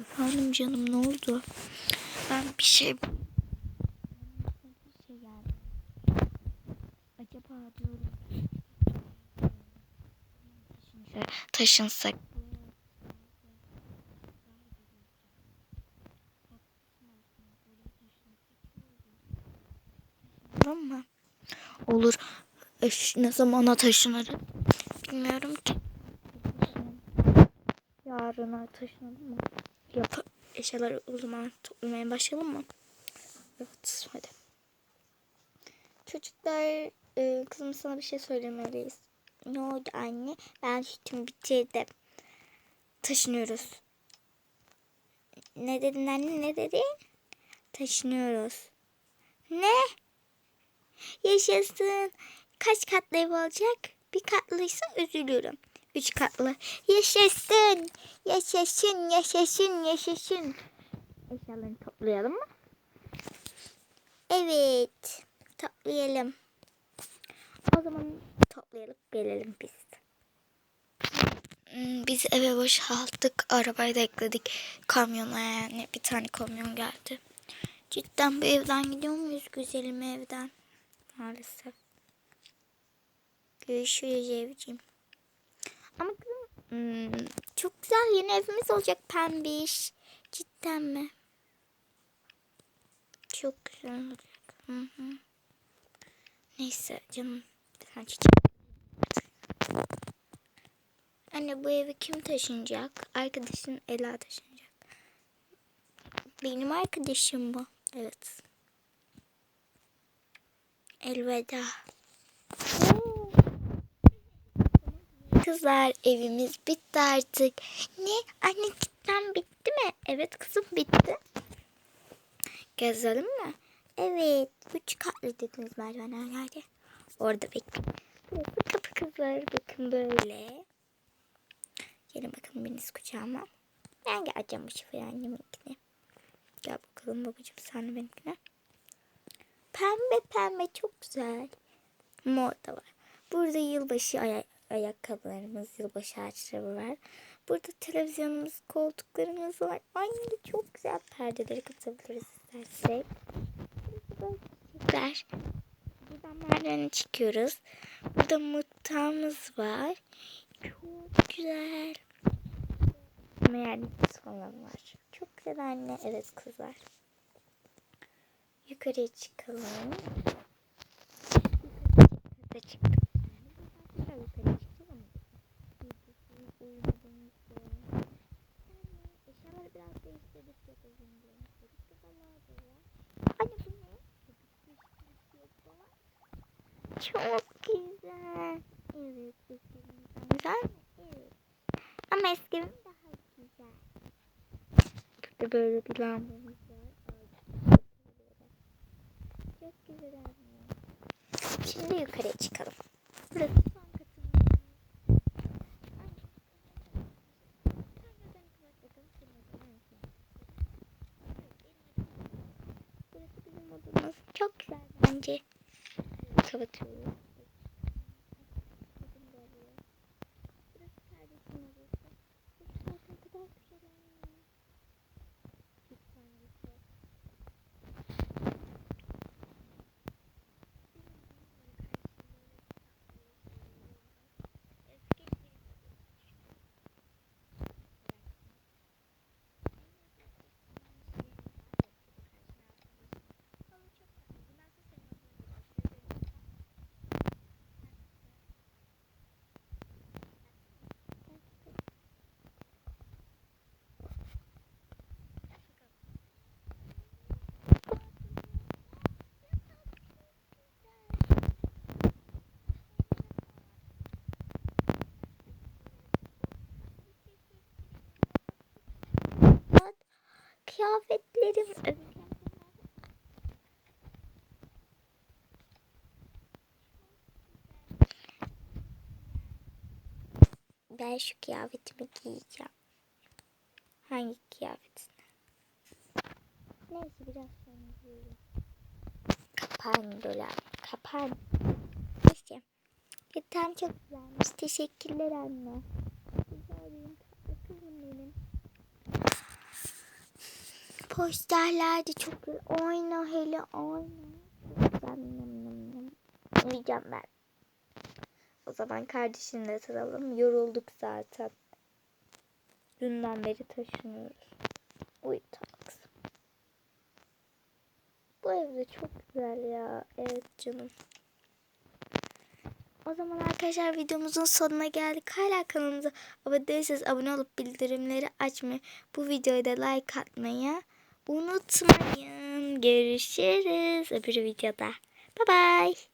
Efendim canım ne oldu? Ben bir şey... Bir şey yani. Acaba diyorum. Taşınsak. taşınsak. Tamam mı? Olur. Eş, ne zamana taşınırız? Bilmiyorum ki. Yarına taşınalım mı? Yap eşyaları o zaman toplamaya başlayalım mı? Evet hadi. Çocuklar e, kızım sana bir şey söylemeliyiz. Ne oldu anne? Ben sütümü bitirdim. Taşınıyoruz. Ne dedin anne ne dedin? Taşınıyoruz. Ne? Yaşasın. Kaç katlı ev olacak? Bir katlıysa üzülürüm. Üç katlı. Yaşasın. Yaşasın, yaşasın, yaşasın. Eşyalarını toplayalım mı? Evet. Toplayalım. O zaman toplayalım gelelim biz. Hmm, Biz eve boşalttık. Arabayı da ekledik. Kamyona yani bir tane kamyon geldi. Cidden bu evden gidiyor muyuz güzelim evden? Maalesef. Görüşürüz evciğim. Ama hmm, çok güzel yeni evimiz olacak pembiş. Cidden mi? Çok güzel olacak. Hı hı. Neyse canım. Sen. Anne bu evi kim taşınacak? Arkadaşın Ela taşınacak. Benim arkadaşım bu. Evet. Elveda. Kızlar evimiz bitti artık. Ne? Anne cidden bitti mi? Evet kızım bitti. Gezelim mi? Evet. Üç katlı dediniz merdivenlerde. Orada bekle. Burası kapı kızlar. Bakın böyle. Gelin bakalım biriniz kucağıma. Ben geleceğim bu sefer anneminkine. Gel bakalım babacığım sen benimkine. Pembe pembe çok güzel. Mor da var. Burada yılbaşı aya- ayakkabılarımız, yılbaşı ağaçları var. Burada televizyonumuz, koltuklarımız var. Ay çok güzel perdeleri katabiliriz istersek. Burada çiçekler. Buradan merdivene çıkıyoruz. Burada mutfağımız var. Çok güzel. Meyhanemiz falan var. Çok güzel anne. Evet kızlar. Yukarıya çıkalım. Değiştirdik çok güzel. Evet, eskimizden güzel? Evet. Ama eskimim daha güzel. Burada böyle bir lambamız var. Çok güzel. Şimdi yukarıya çıkalım. Burası Çok güzel bence. Kapatıyorum. Ben şu kıyafetimi giyeceğim. Hangi kıyafetini? Neyse biraz sonra giyelim. Kapan dolap. Kapan. Neyse. Yatağım çok güzelmiş. Teşekkürler anne. Güzel benim kızım benim. posterler de çok güzel. Oyna hele oyna. Uyuyacağım ben. O zaman kardeşimle yatalım. Yorulduk zaten. Dünden beri taşınıyoruz. Kızım. Bu evde çok güzel ya. Evet canım. O zaman arkadaşlar videomuzun sonuna geldik. Hala kanalımıza abone değilseniz abone olup bildirimleri açmayı, bu videoya da like atmayı unutmayın. Görüşürüz öbür videoda. Bye bye.